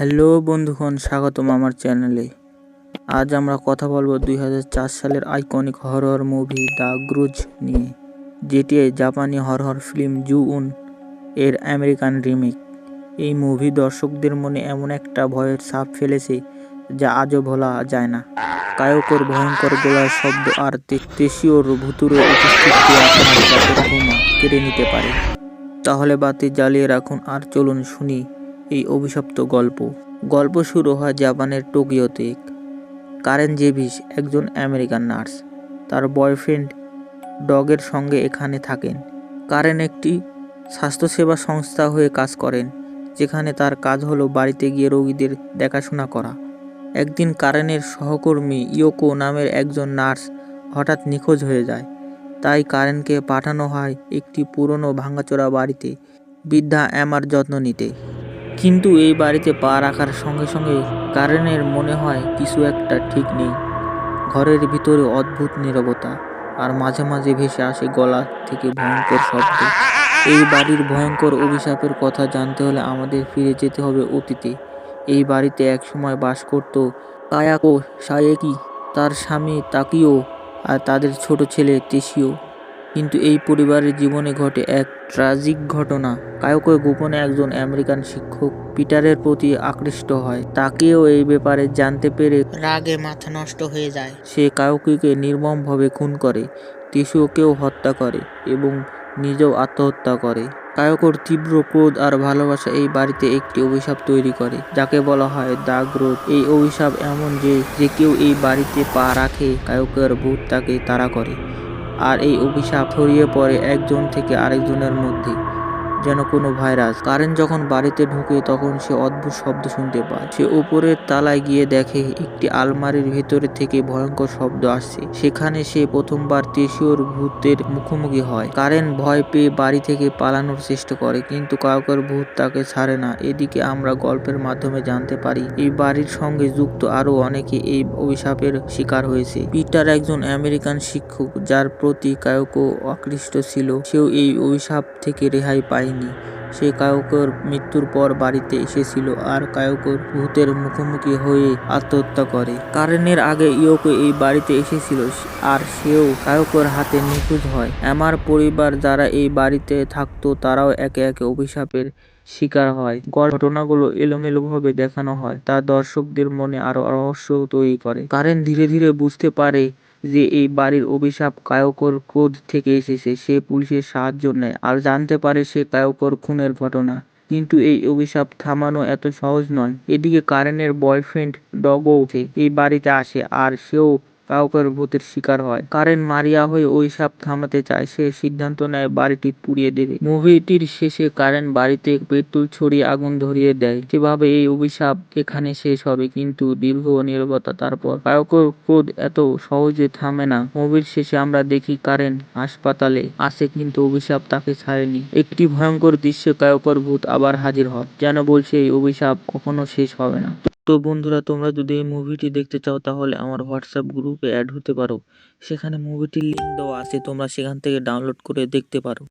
Hello বন্ধুগণ, স্বাগতম আমার চ্যানেলে। আজ আমরা কথা বলব দুই হাজার চার সালের iconic horror movie the grudge নিয়ে, যেটি জাপানি হরর ফিল্ম জু উন এর আমেরিকান রিমেক। এই মুভি দর্শকদের মনে এমন একটা ভয়ের ছাপ ফেলেছে যা আজও ভোলা যায় না। কায়কর ভয়ঙ্কর গোলার শব্দ আর তেশীয়র ভুতুরে উপস্থিতি আপনার কেড়ে নিতে পারে। তাহলে বাতি জ্বালিয়ে রাখুন আর চলুন শুনি এই অভিশপ্ত গল্প। গল্প শুরু হয় জাপানের টোকিওতে কারেন জেভিস, একজন আমেরিকান নার্স। তার বয়ফ্রেন্ড ডগের সঙ্গে এখানে থাকেন। কারেন একটি স্বাস্থ্যসেবা সংস্থা হয়ে কাজ করেন, যেখানে তার কাজ হলো বাড়িতে গিয়ে রোগীদের দেখাশোনা করা। একদিন কারেনের সহকর্মী ইয়োকো নামের একজন নার্স হঠাৎ নিখোঁজ হয়ে যায়। তাই কারেনকে পাঠানো হয় একটি পুরনো ভাঙাচোরা বাড়িতে। বৃদ্ধা অ্যামার যত্ন নিতে। কিন্তু এই বাড়িতে পা রাখার সঙ্গে সঙ্গে কারেনের মনে হয় কিছু একটা ঠিক নেই। ঘরের ভিতরে অদ্ভুত নীরবতা, আর মাঝে মাঝে ভেসে আসে গলা থেকে ভয়ঙ্কর শব্দ। এই বাড়ির ভয়ঙ্কর অভিশাপের কথা জানতে হলে আমাদের ফিরে যেতে হবে অতীতে। এই বাড়িতে একসময় বাস করত কায়াকো, সায়েকি, তার স্বামী তাকিও, আর তাদের ছোট ছেলে তেশিও। কিন্তু এই পরিবারের জীবনে ঘটে এক ট্রাজিক ঘটনা। কায়কো গোপনে একজন আমেরিকান শিক্ষক পিটারের প্রতি আকৃষ্ট হয়। তাকেও এই ব্যাপারে জানতে পেরে রাগে মাথা নষ্ট হয়ে যায়। সে কায়কিকে নির্মমভাবে খুন করে টিসুকেও হত্যা করে এবং নিজেও আত্মহত্যা করে। কায়কর তীব্র ক্রোধ আর ভালোবাসা এই বাড়িতে একটি অভিশাপ তৈরি করে, যাকে বলা হয় দাগ রোধ এই অভিশাপ এমন যে যে কেউ এই বাড়িতে পা রাখে, কায়কের ভূত তাকে তাড়া করে। আর এই অভিশাপ ছড়িয়ে পড়ে একজন থেকে আরেকজনের মধ্যে। যেন কোনো ভাইরাস। কারেন যখন বাড়িতে ঢুকে তখন সে অদ্ভুত শব্দ শুনতে পায়। সে উপরের তালায় গিয়ে দেখে একটি আলমারির ভেতরে থেকে ভয়ঙ্কর শব্দ আসছে। সেখানে সে প্রথমবার তেশিওর ভূতের মুখোমুখি হয়। কারেন ভয় পেয়ে বাড়ি থেকে পালানোর চেষ্টা করে, কিন্তু কাউকের ভূত তাকে ছাড়ে না। এদিকে আমরা গল্পের মাধ্যমে জানতে পারি, এই বাড়ির সঙ্গে যুক্ত আরও অনেকে এই অভিশাপের শিকার হয়েছে। পিটার একজন আমেরিকান শিক্ষক, যার প্রতি কায়কো আকৃষ্ট ছিল, সেও এই অভিশাপ থেকে রেহাই পায়নি সে কায়কর মৃত্যুর পর বাড়িতে এসেছিল আর কায়কর ভূতের মুখোমুখি হয়ে আত্মহত্যা করে। কারেনের আগে ইয়োকো এই বাড়িতে এসেছিল আর সেও কায়কর হাতে নিখোঁজ হয়। আমার পরিবার যারা এই বাড়িতে থাকতো তারাও একে একে অভিশাপের শিকার হয়। ঘটনাগুলো এলোমেলোভাবে দেখানো হয়। তা দর্শকদের মনে আরও রহস্য তৈরি করে। কারেন ধীরে ধীরে বুঝতে পারে যে এই বাড়ির অভিশাপ কায়কর ক্রোধ থেকে এসেছে, সে পুলিশের সাহায্য নেয়। আর জানতে পারে সে কায়কর খুনের ঘটনা। কিন্তু এই অভিশাপ থামানো এত সহজ নয়। এদিকে কারেনের বয়ফ্রেন্ড ডগও এই বাড়িতে আসে, আর সেও কাউকের ভূতের শিকার হয়। কারেন মারিয়া হয়ে ওই সাপ থামাতে চায়। সে সিদ্ধান্ত নেয়, বাড়িটি পুড়িয়ে দেবে। মুভিটির শেষে কারেন বাড়িতে পেট্রোল ছড়িয়ে আগুন ধরিয়ে দেয়। সেভাবে এই অভিশাপ এখানে শেষ হবে। কিন্তু দীর্ঘ নিরবতা তারপর কায়কর ক্রোধ এত সহজে থামে না। মুভির শেষে আমরা দেখি কারেন হাসপাতালে আসে কিন্তু অভিশাপ তাকে ছাড়েনি। একটি ভয়ঙ্কর দৃশ্যে কায়কর ভূত আবার হাজির হয়। যেন বলছে, এই অভিশাপ কখনো শেষ হবে না। তো বন্ধুরা, তোমরা যদি এই মুভিটি দেখতে চাও, তাহলে আমার হোয়াটসঅ্যাপ গ্রুপে অ্যাড হতে পারো। সেখানে মুভিটির লিঙ্ক দেওয়া আছে, তোমরা সেখান থেকে ডাউনলোড করে দেখতে পারো।